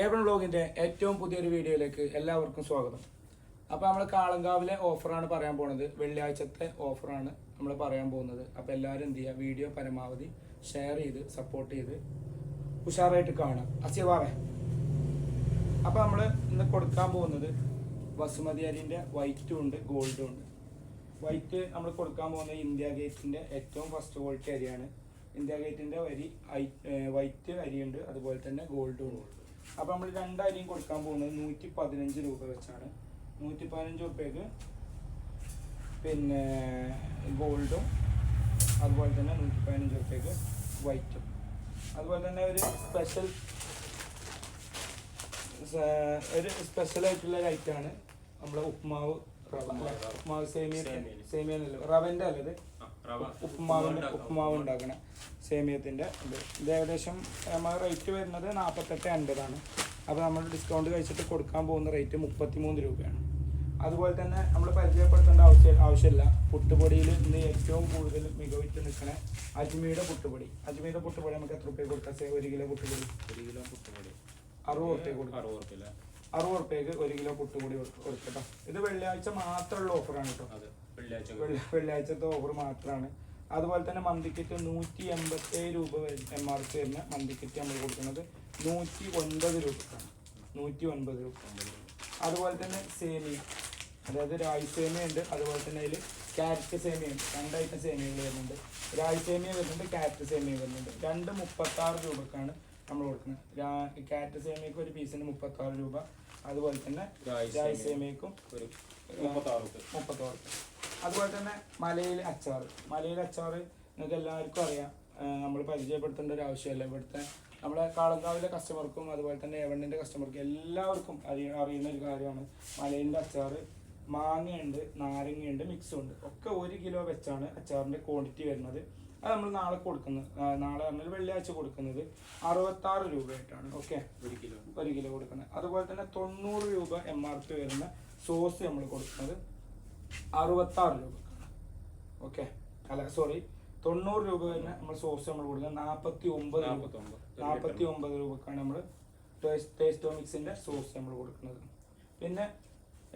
A1 വ്ളോഗിന്റെ ഏറ്റവും പുതിയൊരു വീഡിയോയിലേക്ക് എല്ലാവർക്കും സ്വാഗതം. അപ്പോൾ നമ്മൾ കാളങ്കാവിലെ ഓഫറാണ് പറയാൻ പോകുന്നത് വെള്ളിയാഴ്ചത്തെ ഓഫറാണ് നമ്മൾ പറയാൻ പോകുന്നത്. അപ്പോൾ എല്ലാവരും എന്ത് ചെയ്യുക വീഡിയോ പരമാവധി ഷെയർ ചെയ്ത് സപ്പോർട്ട് ചെയ്ത് ഉഷാറായിട്ട് കാണുക അസിവാവേ അപ്പോൾ നമ്മൾ ഇന്ന് കൊടുക്കാൻ പോകുന്നത് ബസുമതി അരിന്റെ വൈറ്റും ഉണ്ട് ഗോൾഡും ഉണ്ട്. വൈറ്റ് നമ്മൾ കൊടുക്കാൻ പോകുന്നത് ഇന്ത്യ ഗേറ്റിന്റെ ഏറ്റവും ഫസ്റ്റ് ക്വാളിറ്റി അരിയാണ്. ഇന്ത്യ ഗേറ്റിന്റെ അരി വൈറ്റ് അരിയുണ്ട് അതുപോലെ തന്നെ ഗോൾഡും ഉണ്ട്. അപ്പോൾ നമ്മൾ രണ്ട് അരിയും കൊടുക്കാൻ പോകുന്നത് നൂറ്റി പതിനഞ്ച് രൂപ വെച്ചാണ് നൂറ്റി പതിനഞ്ച് രൂപയ്ക്ക് പിന്നെ ഗോൾഡും അതുപോലെ തന്നെ നൂറ്റി പതിനഞ്ച് രൂപയ്ക്ക് വൈറ്റും അതുപോലെ തന്നെ ഒരു സ്പെഷ്യൽ ഒരു സ്പെഷ്യൽ ആയിട്ടുള്ള ഒരു ഐറ്റമാണ് നമ്മുടെ ഉപ്മാവ് റവ ഉപ്മാവ് സേമിയ സേമിയ. റവന്റെ അല്ലത്. ഉപ്പുമാവിന്റെ ഉണ്ടാക്കാം. ഉപ്പുമാവ് ഉണ്ടാക്കണ. സേമിയത്തിന്റെ ഇത്. ഇത് ഏകദേശം നമ്മൾ റേറ്റ് വരുന്നത് നാൽപ്പത്തെട്ട് അൻപതാണ്. അപ്പോൾ നമ്മൾ ഡിസ്കൗണ്ട് കഴിച്ചിട്ട് കൊടുക്കാൻ പോകുന്ന റേറ്റ് മുപ്പത്തിമൂന്ന് രൂപയാണ്. അതുപോലെ തന്നെ നമ്മൾ പരിചയപ്പെടുത്തേണ്ട ആവശ്യം ആവശ്യമില്ല. പുട്ടുപൊടിയിൽ ഇന്ന് ഏറ്റവും കൂടുതൽ മികവിറ്റ് നിൽക്കണ അജ്മിയുടെ പുട്ടുപൊടി. അജ്മിയുടെ പുട്ടുപൊടി നമുക്ക് എത്ര റുപ്യ കൊടുക്കാം? സേ ഒരു കിലോ പുട്ടുപൊടി. ഒരു കിലോ പുട്ടുപൊടി. അറുപത് റുപ്യ കൊടുക്കാം. അറുപത് റുപ്യ അറുപത് റുപ്യക്ക് ഒരു കിലോ പുട്ടുപൊടി കൊടുക്കട്ടോ ഇത് വെള്ളിയാഴ്ച മാത്രമുള്ള ഓഫറാണ് കേട്ടോ അതെ. വെള്ളിയാഴ്ചത്തെ ഓഫർ മാത്രമാണ് അതുപോലെ തന്നെ മന്തിക്കറ്റ് നൂറ്റി എൺപത്തേഴ് രൂപ എം ആർ പി വരുന്ന മന്തിക്കറ്റ് നമ്മൾ കൊടുക്കുന്നത് നൂറ്റി ഒൻപത് രൂപക്കാണ്. നൂറ്റി ഒൻപത് രൂപ. അതുപോലെ തന്നെ സേമിയ. അതായത് രായി സേമിയ ഉണ്ട്. അതുപോലെ തന്നെ അതിൽ ക്യാരറ്റ് സേമിയ ഉണ്ട്. രണ്ട് ഐറ്റം സേമിയകൾ വരുന്നുണ്ട്. രായി സേമിയ വരുന്നുണ്ട് ക്യാരറ്റ് സേമിയ വരുന്നുണ്ട്. രണ്ട് മുപ്പത്താറ് രൂപക്കാണ് നമ്മൾ കൊടുക്കുന്നത്. രാ- ക്യാരറ്റ് സേമിയക്ക് ഒരു പീസിന് മുപ്പത്താറ് രൂപ. അതുപോലെ തന്നെ രായി സേമിയക്കും ഒരു മുപ്പത്താറ് അതുപോലെ തന്നെ മലയിൽ അച്ചാർ മലയിൽ അച്ചാർ നിങ്ങൾക്ക് എല്ലാവർക്കും അറിയാം. നമ്മൾ പരിചയപ്പെടുത്തേണ്ട ഒരു ആവശ്യമല്ല. ഇവിടുത്തെ നമ്മുടെ കാളങ്കാവിലെ കസ്റ്റമർക്കും അതുപോലെ തന്നെ എവണ്ണിന്റെ കസ്റ്റമർക്കും എല്ലാവർക്കും അറിയ അറിയുന്ന ഒരു കാര്യമാണ്. മലയിന്റെ അച്ചാർ മാങ്ങയുണ്ട് നാരങ്ങയുണ്ട് മിക്സും ഉണ്ട്. ഒക്കെ ഒരു കിലോ വെച്ചാണ് അച്ചാറിന്റെ ക്വാണ്ടിറ്റി വരുന്നത്. അത് നമ്മൾ നാളെ കൊടുക്കുന്നത്. നാളെ പറഞ്ഞാൽ വെള്ളിയാഴ്ച കൊടുക്കുന്നത് അറുപത്താറ് രൂപയായിട്ടാണ്. ഓക്കെ ഒരു കിലോ. ഒരു കിലോ കൊടുക്കുന്നത്. അതുപോലെ തന്നെ തൊണ്ണൂറ് രൂപ എം ആർ പി വരുന്ന സോസ് നമ്മൾ കൊടുക്കുന്നത് അറുപത്താറ് രൂപ ഓക്കെ അല്ല സോറി തൊണ്ണൂറ് രൂപ വരുന്ന നമ്മൾ സോസ് നമ്മൾ കൊടുക്കുന്നത് നാൽപ്പത്തി ഒമ്പത് നാൽപ്പത്തി. ഒമ്പത് രൂപക്കാണ് നമ്മൾ ടേസ്റ്റോമിക്സിന്റെ സോസ് നമ്മൾ കൊടുക്കുന്നത്. പിന്നെ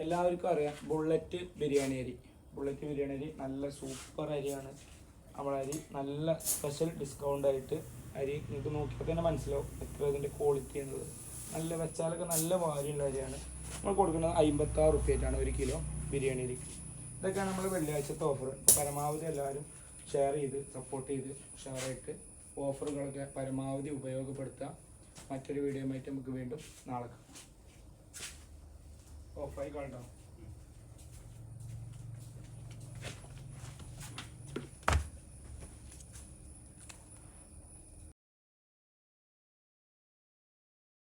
എല്ലാവർക്കും അറിയാം ബുള്ളറ്റ് ബിരിയാണി അരി. ബുള്ളറ്റ് ബിരിയാണി അരി നല്ല സൂപ്പർ അരിയാണ്. നമ്മളെ അരി നല്ല സ്പെഷ്യൽ ഡിസ്കൗണ്ട് ആയിട്ട് അരി നിങ്ങൾക്ക് നോക്കിയാൽ തന്നെ മനസ്സിലാവും എത്ര ഇതിന്റെ ക്വാളിറ്റി എന്നത്. നല്ല വെച്ചാലൊക്കെ നല്ല വാരിയുള്ള അരിയാണ്. നമ്മൾ കൊടുക്കുന്നത് അമ്പത്താറ് റുപ്യായിട്ടാണ് ഒരു കിലോ ബിരിയാണി അരിക്ക് ഇതൊക്കെയാണ് നമ്മൾ വെള്ളിയാഴ്ചത്തെ ഓഫർ പരമാവധി എല്ലാവരും ഷെയർ ചെയ്ത് സപ്പോർട്ട് ചെയ്ത് ഷെയറായിട്ട് ഓഫറുകളൊക്കെ പരമാവധി ഉപയോഗപ്പെടുത്തുക മറ്റൊരു വീഡിയോ ആയിട്ട് നമുക്ക് വീണ്ടും നാളെ ഓഫായി കാണാം